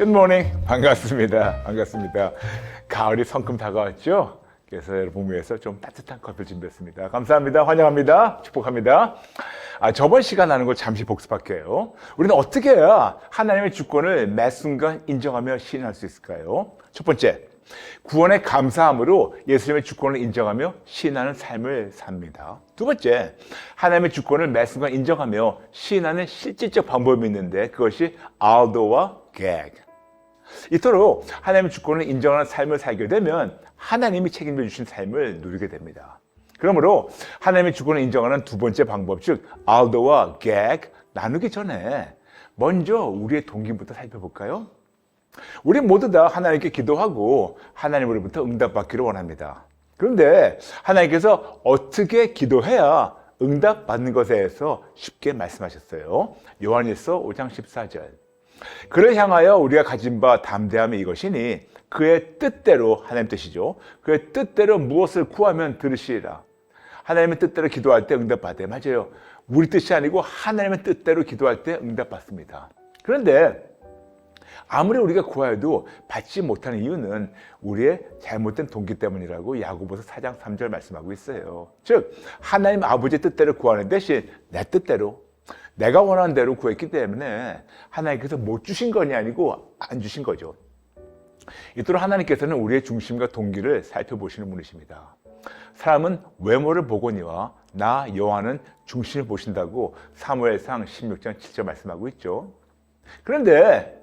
굿모닝 반갑습니다. 반갑습니다. 가을이 성큼 다가왔죠? 그래서 여러분 위해서 좀 따뜻한 커피를 준비했습니다. 감사합니다. 환영합니다. 축복합니다. 아, 저번 시간 하는 걸 잠시 복습할게요. 우리는 어떻게 해야 하나님의 주권을 매 순간 인정하며 시인할 수 있을까요? 첫 번째 구원의 감사함으로 예수님의 주권을 인정하며 시인하는 삶을 삽니다. 두 번째, 하나님의 주권을 매 순간 인정하며 시인하는 실질적 방법이 있는데 그것이 알도와 gag. 이토록 하나님의 주권을 인정하는 삶을 살게 되면 하나님이 책임져 주신 삶을 누리게 됩니다. 그러므로 하나님의 주권을 인정하는 두 번째 방법, 즉 알도와 gag 나누기 전에 먼저 우리의 동기부터 살펴볼까요? 우리 모두 다 하나님께 기도하고 하나님으로부터 응답받기를 원합니다. 그런데 하나님께서 어떻게 기도해야 응답받는 것에 대해서 쉽게 말씀하셨어요. 요한일서 5장 14절. 그를 향하여 우리가 가진 바 담대함이 이것이니 그의 뜻대로 하나님 뜻이죠. 그의 뜻대로 무엇을 구하면 들으시리라. 하나님의 뜻대로 기도할 때 응답받아요. 맞아요. 우리 뜻이 아니고 하나님의 뜻대로 기도할 때 응답받습니다. 그런데 아무리 우리가 구하여도 받지 못하는 이유는 우리의 잘못된 동기 때문이라고 야고보서 4장 3절 말씀하고 있어요. 즉 하나님 아버지의 뜻대로 구하는 대신 내 뜻대로 내가 원하는 대로 구했기 때문에 하나님께서 못 주신 것이 아니고 안 주신 거죠. 이토록 하나님께서는 우리의 중심과 동기를 살펴보시는 분이십니다. 사람은 외모를 보거니와 나 여호와는 중심을 보신다고 사무엘상 16장 7절 말씀하고 있죠. 그런데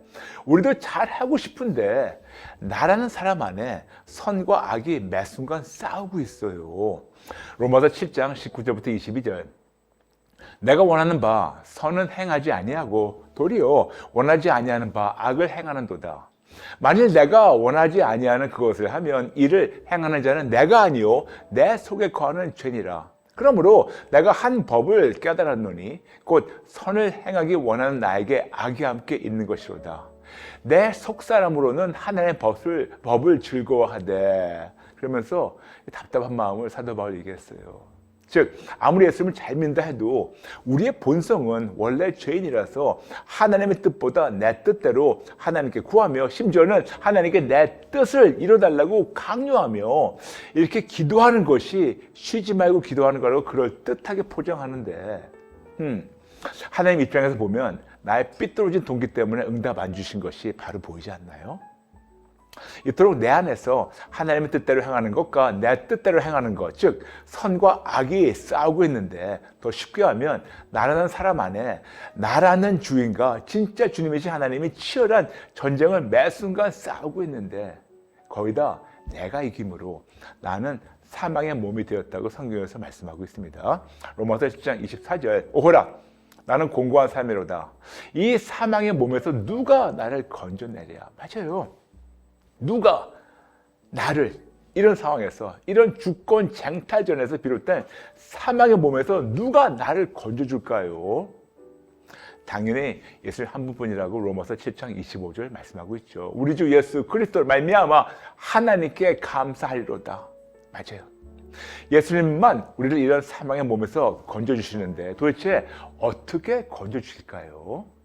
우리도 잘 하고 싶은데 나라는 사람 안에 선과 악이 매 순간 싸우고 있어요. 로마서 7장 19절부터 22절. 내가 원하는 바 선은 행하지 아니하고 도리어 원하지 아니하는 바 악을 행하는도다. 만일 내가 원하지 아니하는 그것을 하면 이를 행하는 자는 내가 아니요 내 속에 거하는 죄니라. 그러므로 내가 한 법을 깨달았노니 곧 선을 행하기 원하는 나에게 악이 함께 있는 것이로다. 내 속사람으로는 하나님의 법을, 법을 즐거워하되 그러면서 답답한 마음을 사도 바울이 얘기했어요. 즉 아무리 예수님을 잘 믿는다 해도 우리의 본성은 원래 죄인이라서 하나님의 뜻보다 내 뜻대로 하나님께 구하며 심지어는 하나님께 내 뜻을 이뤄달라고 강요하며 이렇게 기도하는 것이 쉬지 말고 기도하는 거라고 그럴 뜻하게 포장하는데 음, 하나님 입장에서 보면 나의 삐뚤어진 동기 때문에 응답 안 주신 것이 바로 보이지 않나요? 이토록 내 안에서 하나님의 뜻대로 행하는 것과 내 뜻대로 행하는 것, 즉 선과 악이 싸우고 있는데 더 쉽게 하면 나라는 사람 안에 나라는 주인과 진짜 주님이신 하나님이 치열한 전쟁을 매 순간 싸우고 있는데 거의 다 내가 이김으로 나는 사망의 몸이 되었다고 성경에서 말씀하고 있습니다. 로마서 10장 24절 오호라 나는 공고한 삶이로다. 이 사망의 몸에서 누가 나를 건져내랴. 맞아요. 누가 나를 이런 상황에서 이런 주권 쟁탈전에서 비롯된 사망의 몸에서 누가 나를 건져줄까요? 당연히 예수님 한 분뿐이라고 로마서 7장 25절 말씀하고 있죠. 우리 주 예수 그리스도를 말미암아 하나님께 감사하리로다. 맞아요. 예수님만 우리를 이런 사망의 몸에서 건져주시는데 도대체 어떻게 건져주실까요?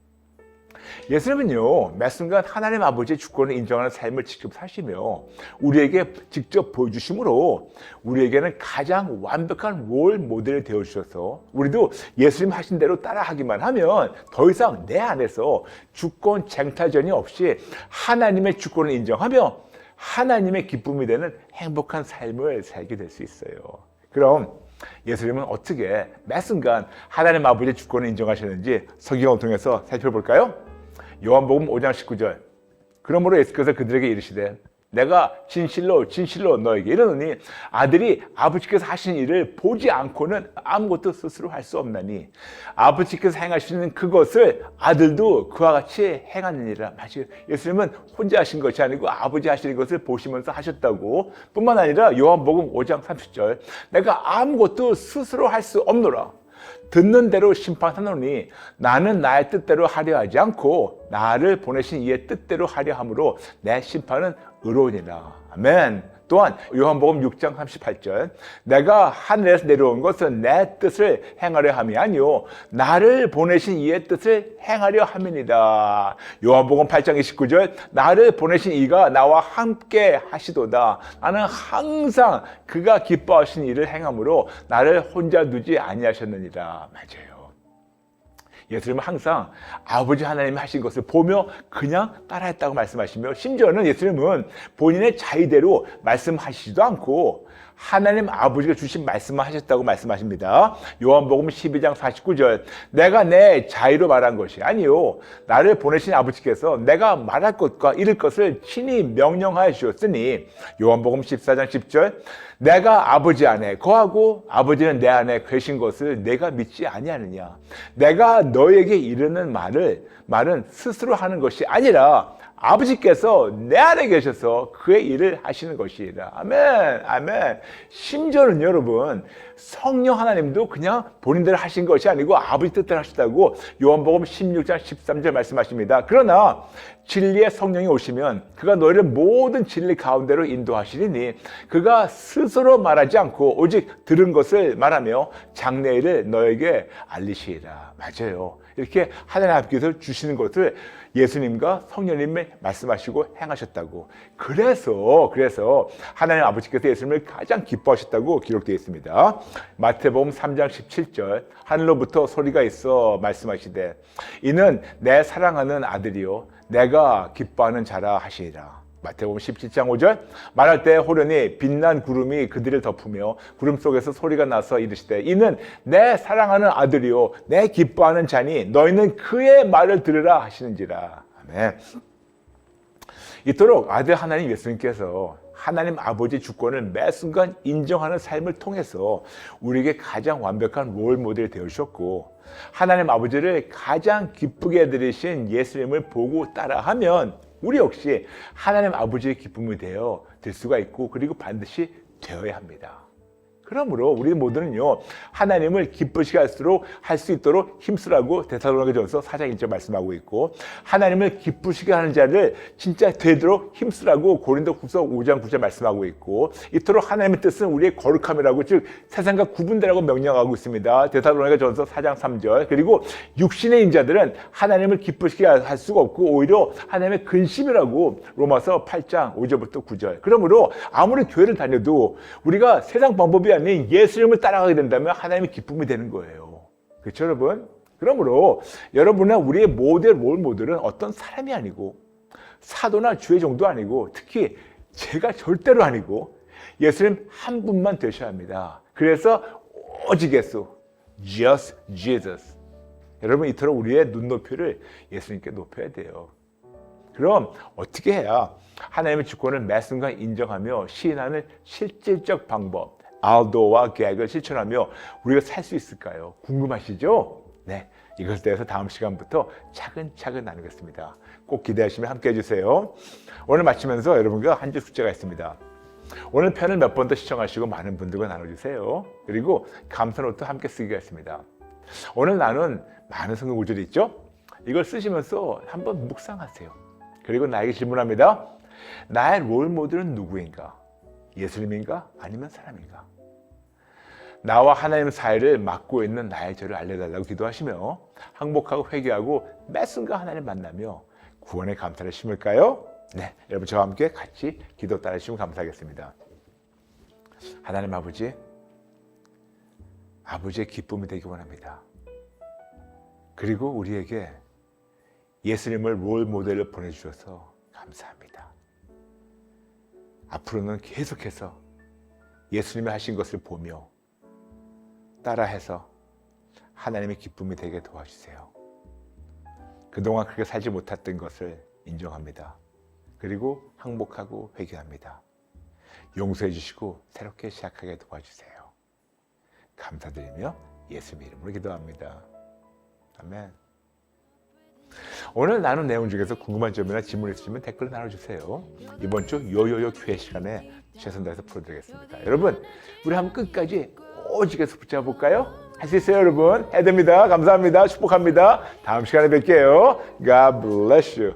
예수님은요, 매 순간 하나님 아버지의 주권을 인정하는 삶을 직접 사시며 우리에게 직접 보여주심으로 우리에게는 가장 완벽한 롤 모델이 되어주셔서 우리도 예수님 하신 대로 따라하기만 하면 더 이상 내 안에서 주권 쟁탈전이 없이 하나님의 주권을 인정하며 하나님의 기쁨이 되는 행복한 삶을 살게 될 수 있어요. 그럼 예수님은 어떻게 매 순간 하나님 아버지의 주권을 인정하셨는지 성경을 통해서 살펴볼까요? 요한복음 5장 19절. 그러므로 예수께서 그들에게 이르시되 내가 진실로 진실로 너에게 이르노니 아들이 아버지께서 하신 일을 보지 않고는 아무것도 스스로 할 수 없나니 아버지께서 행하시는 그것을 아들도 그와 같이 행하느니라. 맞아요. 예수님은 혼자 하신 것이 아니고 아버지 하시는 것을 보시면서 하셨다고 뿐만 아니라 요한복음 5장 30절 내가 아무것도 스스로 할 수 없노라. 듣는 대로 심판하노니 나는 나의 뜻대로 하려 하지 않고 나를 보내신 이의 뜻대로 하려 함으로 내 심판은 의로우니라. 아멘. 또한 요한복음 6장 38절 내가 하늘에서 내려온 것은 내 뜻을 행하려 함이 아니요 나를 보내신 이의 뜻을 행하려 함이니라. 요한복음 8장 29절 나를 보내신 이가 나와 함께 하시도다. 나는 항상 그가 기뻐하신 일을 행함으로 나를 혼자 두지 아니하셨느니라. 맞아요. 예수님은 항상 아버지 하나님이 하신 것을 보며 그냥 따라했다고 말씀하시며 심지어는 예수님은 본인의 자의대로 말씀하시지도 않고 하나님 아버지가 주신 말씀만 하셨다고 말씀하십니다. 요한복음 12장 49절 내가 내 자의로 말한 것이 아니요 나를 보내신 아버지께서 내가 말할 것과 이를 것을 친히 명령하여 주셨으니 요한복음 14장 10절 내가 아버지 안에 거하고 아버지는 내 안에 계신 것을 내가 믿지 아니하느냐 내가 너 에게 이르는 말을 말은 스스로 하는 것이 아니라 아버지께서 내 안에 계셔서 그의 일을 하시는 것이라. 아멘, 아멘. 심지어는 여러분, 성령 하나님도 그냥 본인들 하신 것이 아니고 아버지 뜻대로 하시다고 요한복음 16장 13절 말씀하십니다. 그러나 진리의 성령이 오시면 그가 너희를 모든 진리 가운데로 인도하시리니 그가 스스로 말하지 않고 오직 들은 것을 말하며 장래일을 너에게 알리시리라. 맞아요. 이렇게 하나님 아버지께서 주시는 것을 예수님과 성령님이 말씀하시고 행하셨다고. 그래서 그래서 하나님 아버지께서 예수님을 가장 기뻐하셨다고 기록되어 있습니다. 마태복음 3장 17절 하늘로부터 소리가 있어 말씀하시되 이는 내 사랑하는 아들이요 내가 기뻐하는 자라 하시니라. 마태복음 17장 5절 말할 때 호련히 빛난 구름이 그들을 덮으며 구름 속에서 소리가 나서 이르시되 이는 내 사랑하는 아들이요 내 기뻐하는 자니 너희는 그의 말을 들으라 하시는지라 아멘. 이토록 아들 하나님 예수님께서 하나님 아버지 주권을 매 순간 인정하는 삶을 통해서 우리에게 가장 완벽한 롤 모델이 되어주셨고 하나님 아버지를 가장 기쁘게 해드리신 예수님을 보고 따라하면 우리 역시 하나님 아버지의 기쁨이 되어 될 수가 있고 그리고 반드시 되어야 합니다. 그러므로 우리 모두는요 하나님을 기쁘시게 할수록 할 수 있도록 힘쓰라고 대사로니가전서 4장 1절 말씀하고 있고 하나님을 기쁘시게 하는 자를 진짜 되도록 힘쓰라고 고린도후서 5장 9절 말씀하고 있고 이토록 하나님의 뜻은 우리의 거룩함이라고 즉 세상과 구분되라고 명령하고 있습니다. 대사로니가전서 4장 3절 그리고 육신의 인자들은 하나님을 기쁘시게 할 수가 없고 오히려 하나님의 근심이라고 로마서 8장 5절부터 9절 그러므로 아무리 교회를 다녀도 우리가 세상 방법이 아닌 예수님을 따라가게 된다면 하나님의 기쁨이 되는 거예요. 그렇죠, 여러분? 그러므로 여러분은 우리의 모델, 롤 모델은 어떤 사람이 아니고 사도나 주의 정도 아니고 특히 제가 절대로 아니고 예수님 한 분만 되셔야 합니다. 그래서 오직 예수, just Jesus. 여러분 이토록 우리의 눈높이를 예수님께 높여야 돼요. 그럼 어떻게 해야 하나님의 주권을 매 순간 인정하며 시인하는 실질적 방법, 알도와 계획을 실천하며 우리가 살 수 있을까요? 궁금하시죠? 네. 이것에 대해서 다음 시간부터 차근차근 나누겠습니다. 꼭 기대하시면 함께 해주세요. 오늘 마치면서 여러분과 한 줄 숙제가 있습니다. 오늘 편을 몇 번 더 시청하시고 많은 분들과 나눠주세요. 그리고 감사노트 함께 쓰기가 있습니다. 오늘 나눈 많은 성경 구절이 있죠? 이걸 쓰시면서 한번 묵상하세요. 그리고 나에게 질문합니다. 나의 롤 모델은 누구인가? 예수님인가? 아니면 사람인가? 나와 하나님 사이를 막고 있는 나의 죄를 알려달라고 기도하시며 항복하고 회개하고 매 순간 하나님 만나며 구원의 감사를 심을까요? 네, 여러분 저와 함께 같이 기도 따라주시면 감사하겠습니다. 하나님 아버지, 아버지의 기쁨이 되기 원합니다. 그리고 우리에게 예수님을 롤 모델을 보내주셔서 감사합니다. 앞으로는 계속해서 예수님이 하신 것을 보며 따라해서 하나님의 기쁨이 되게 도와주세요. 그동안 그렇게 살지 못했던 것을 인정합니다. 그리고 항복하고 회개합니다. 용서해 주시고 새롭게 시작하게 도와주세요. 감사드리며 예수님 이름으로 기도합니다. 아멘. 오늘 나눈 내용 중에서 궁금한 점이나 질문 있으시면 댓글로 나눠주세요. 이번 주 요요요 교회 시간에 최선 다해서 풀어드리겠습니다. 여러분, 우리 한번 끝까지 오직해서 붙잡아볼까요? 할 수 있어요, 여러분. 해야 됩니다. 감사합니다. 축복합니다. 다음 시간에 뵐게요. God bless you.